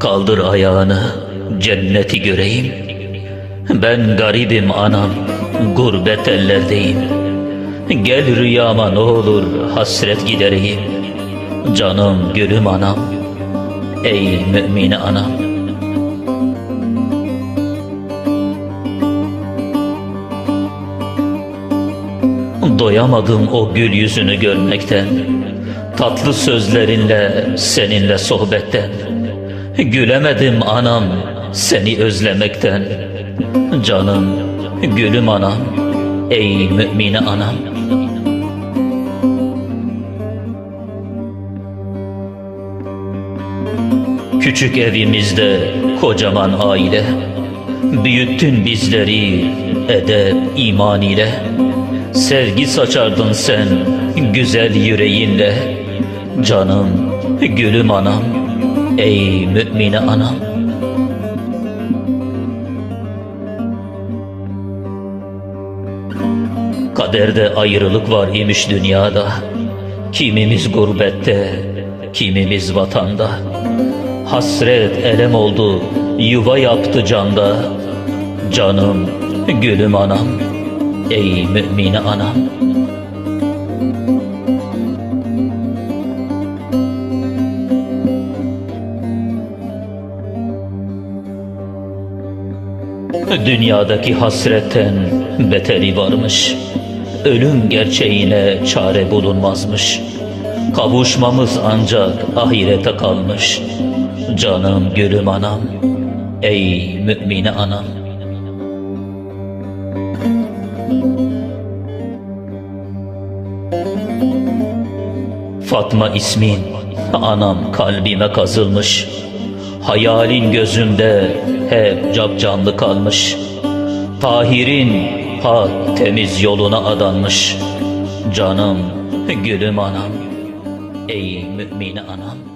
Kaldır ayağını, cenneti göreyim. Ben garibim anam, gurbet ellerdeyim. Gel rüyama ne olur hasret gidereyim. Canım gülüm anam, ey mümine anam. Doyamadım o gül yüzünü görmekten Tatlı sözlerinle seninle sohbetten Gülemedim anam seni özlemekten. Canım gülüm anam ey mümine anam. Küçük evimizde kocaman aile. Büyüttün bizleri edep iman ile. Sevgi saçardın sen güzel yüreğinle. Canım gülüm anam ey mümine anam Kaderde ayrılık var imiş dünyada. Kimimiz gurbette, kimimiz vatanda. Hasret elem oldu, yuva yaptı canda. Canım, gülüm anam, ey mümine anam Dünyadaki hasretten beteri varmış. Ölüm gerçeğine çare bulunmazmış. Kavuşmamız ancak ahirete kalmış. Canım gülüm anam Ey mümine anam. Fatma ismin anam kalbime kazılmış Hayalin gözümde hep capcanlı kalmış. Tahir'in pak temiz yoluna adanmış. Canım gülüm anam. Ey mümine anam